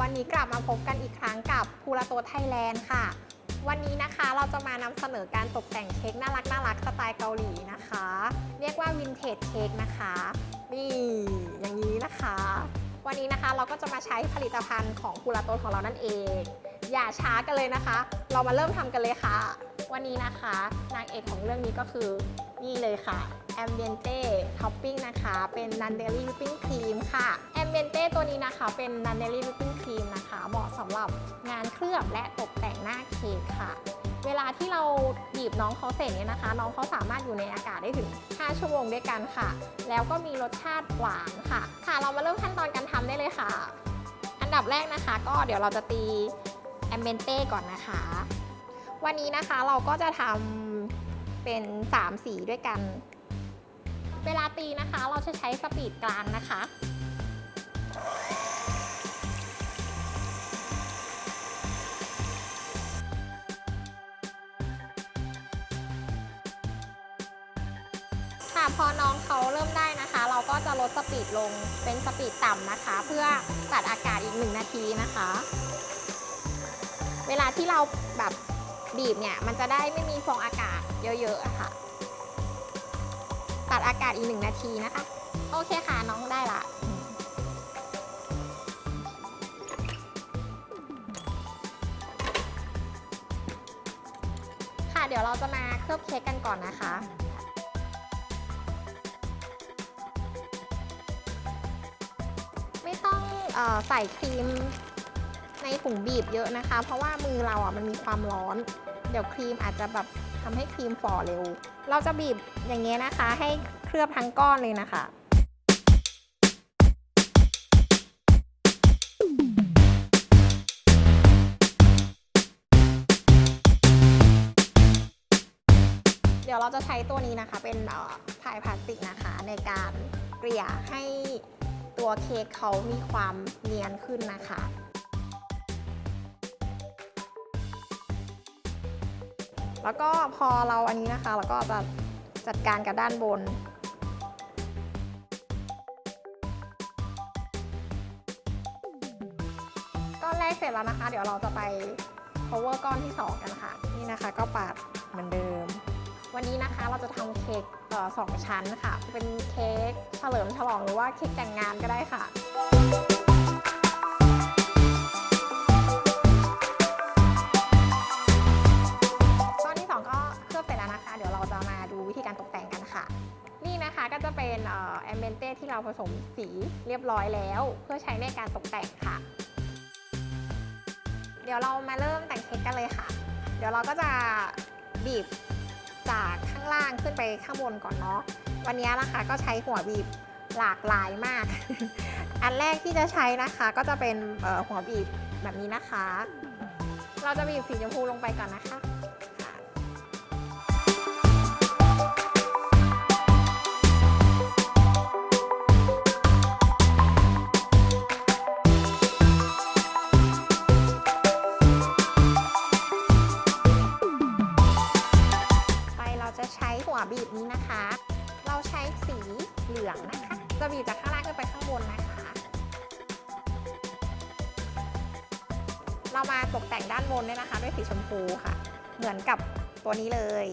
วันนี้กลับมาพบกันอีกครั้งกับพูราโตไทยแลนด์ค่ะ วันนี้นะคะเราจะมานำเสนอการตกแต่งเค้กน่ารักน่ารักสไตล์เกาหลีนะคะ เรียกว่าวินเทจเค้กนะคะ นี่อย่างนี้นะคะ วันนี้นะคะเราก็จะมาใช้ผลิตภัณฑ์ของพูราโตของเรานั่นเอง อย่าช้ากันเลยนะคะ เรามาเริ่มทำกันเลยค่ะ วันนี้นะคะนางเอกของเรื่องนี้ก็คือ นี่เลยค่ะ Ambiente Topping นะคะ เป็น n u n d e l y Whipping Cream ค่ะ Ambiente ตัวนี้นะคะเป็น n u n d e l y Whipping Cream นะคะ เหมาะสำหรับงานเคลือบและตกแต่งหน้าเค้กค่ะ เวลาที่เราบีบน้องเขาเสร็จเนี่ยนะคะ น้องเขาสามารถอยู่ในอากาศได้ถึง 5 ชั่วโมงด้วยกันค่ะ แล้วก็มีรสชาติหวานค่ะ ค่ะเรามาเริ่มขั้นตอนการทำได้เลยค่ะ อันดับแรกนะคะ ก็เดี๋ยวเราจะตี Ambiente ก่อนนะคะ วันนี้นะคะเราก็จะทำ เป็น 3 สีด้วยกัน เวลาตีนะคะเราจะใช้สปีดกลางนะคะ ค่ะพอน้องเขาเริ่มได้นะคะ เราก็จะลดสปีดลงเป็นสปีดต่ำนะคะ เพื่อตัดอากาศอีก1นาทีนะคะ เวลาที่เราแบบ บีบเนี่ยมันจะได้ไม่มีฟองอากาศเยอะๆค่ะ ตัดอากาศอีกหนึ่งนาทีนะคะ โอเคค่ะน้องได้ละค่ะเดี๋ยวเราจะมาเคลือบเค้กกันก่อนนะคะไม่ต้องออใส่ครีม ในถุงบีบเยอะนะคะ เพราะว่ามือเราอะมันมีความร้อน เดี๋ยวครีมอาจจะแบบทำให้ครีมฝ่อเร็ว เราจะบีบอย่างเงี้ยนะคะ ให้เคลือบทั้งก้อนเลยนะคะเดี๋ยวเราจะใช้ตัวนี้นะคะเป็นเอ่อพายพลาสติกนะคะในการเกลี่ยให้ตัวเค้กเขามีความเนียนขึ้นนะคะ แล้วก็พอเราอันนี้นะคะเราก็จะจัดการกับด้านบน ก้อนแรกเสร็จแล้วนะคะ เดี๋ยวเราจะไป cover ก้อนที่ 2 กันค่ะ นี่นะคะก็ปาดเหมือนเดิม วันนี้นะคะเราจะทำเค้กสองชั้นค่ะ เป็นเค้กเฉลิมฉลองหรือว่าเค้กแต่งงานก็ได้ค่ะ มาดูวิธีการตกแต่งกันค่ะ นี่นะคะก็จะเป็นแอมเบนเต้ที่เราผสมสีเรียบร้อยแล้ว เพื่อใช้ในการตกแต่งค่ะ เดี๋ยวเรามาเริ่มแต่งเค้กกันเลยค่ะ เดี๋ยวเราก็จะบีบจากข้างล่างขึ้นไปข้างบนก่อนเนาะวันนี้นะคะก็ใช้หัวบีบหลากหลายมาก อันแรกที่จะใช้นะคะก็จะเป็นหัวบีบแบบนี้นะคะ เราจะบีบสีชมพูลงไปก่อนนะคะ บีบนี้นะคะ เราใช้สีเหลืองนะคะ จะบีบจากข้างล่างขึ้นไปข้างบนนะคะ เรามาตกแต่งด้านบนด้วยนะคะ ด้วยสีชมพูค่ะ เหมือนกับตัวนี้เลย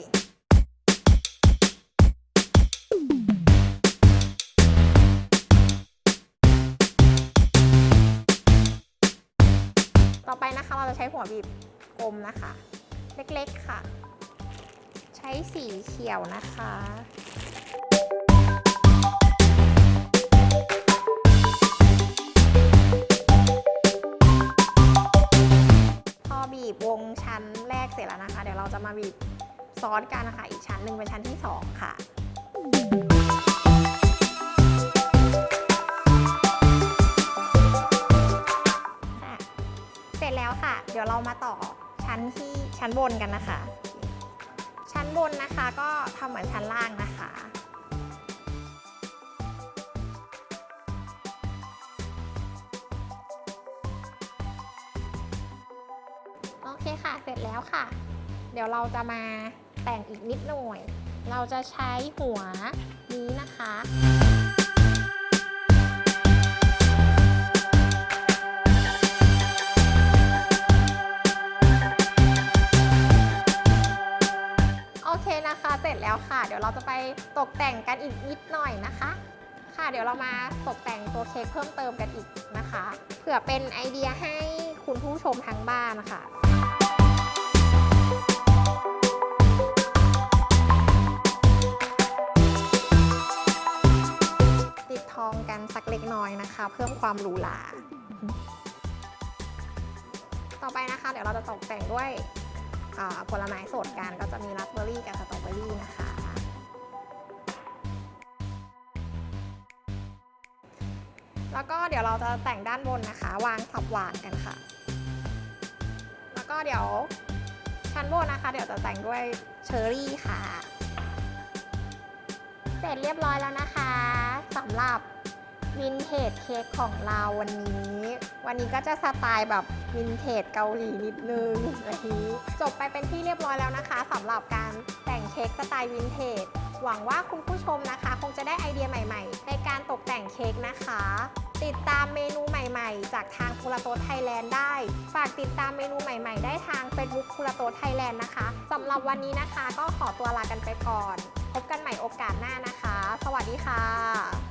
ต่อไปนะคะเราจะใช้หัวบีบกลมนะคะ เล็กๆค่ะ ช้สีเขียวนะคะพอบีบวงชั้นแรกเสร็จแล้วนะคะ เดี๋ยวเราจะมาบีบซ้อนกันนะคะ อีกชั้นหนึ่งเป็นชั้นที่2ค่ะค่ะ เสร็จแล้วค่ะ เดี๋ยวเรามาต่อชั้นที่ชั้นบนกันนะคะชั้ นบนนะคะก็ทำเหมือนชั้นล่างนะคะโอเคค่ะเสร็จแล้วค่ะ เดี๋ยวเราจะมาแต่งอีกนิดหน่อย เราจะใช้หัวนี้นะคะ เดี๋ยวเราจะไปตกแต่งกันอีกนิดหน่อยนะคะ ค่ะ เดี๋ยวเรามาตกแต่งตัวเค้กเพิ่มเติมกันอีกนะคะ เผื่อเป็นไอเดียให้คุณผู้ชมทางบ้านค่ะติดทองกันสักเล็กน้อยนะคะ เพิ่มความหรูหราต่อไปนะคะ เดี๋ยวเราจะตกแต่งด้วยผลไม้สดกันก็จะมีราสเบอร์รี่กับสตรอเบอร์รี่นะคะ แล้วก็เดี๋ยวเราจะแต่งด้านบนนะคะ วางสับหวานกันค่ะ แล้วก็เดี๋ยวชั้นบนนะคะ เดี๋ยวจะแต่งด้วยเชอร์รี่ค่ะ เสร็จเรียบร้อยแล้วนะคะสำหรับวินเทจเค้กของเราวันนี้ วันนี้ก็จะสไตล์แบบวินเทจเกาหลีนิดนึงอะไรนี้จบไปเป็นที่เรียบร้อยแล้วนะคะสำหรับการแต่งเค้กสไตล์วินเทจ หวังว่าคุณผู้ชมนะคะ คงจะได้ไอเดียใหม่ๆ ในการตกแต่งเค้กนะคะ ติดตามเมนูใหม่ๆ จากทางคุรโตไทยแลนด์ได้ ฝากติดตามเมนูใหม่ๆ ได้ทาง Facebook คุรโตไทยแลนด์นะคะสำหรับวันนี้นะคะ ก็ขอตัวลากันไปก่อน พบกันใหม่โอกาสหน้านะคะ สวัสดีค่ะ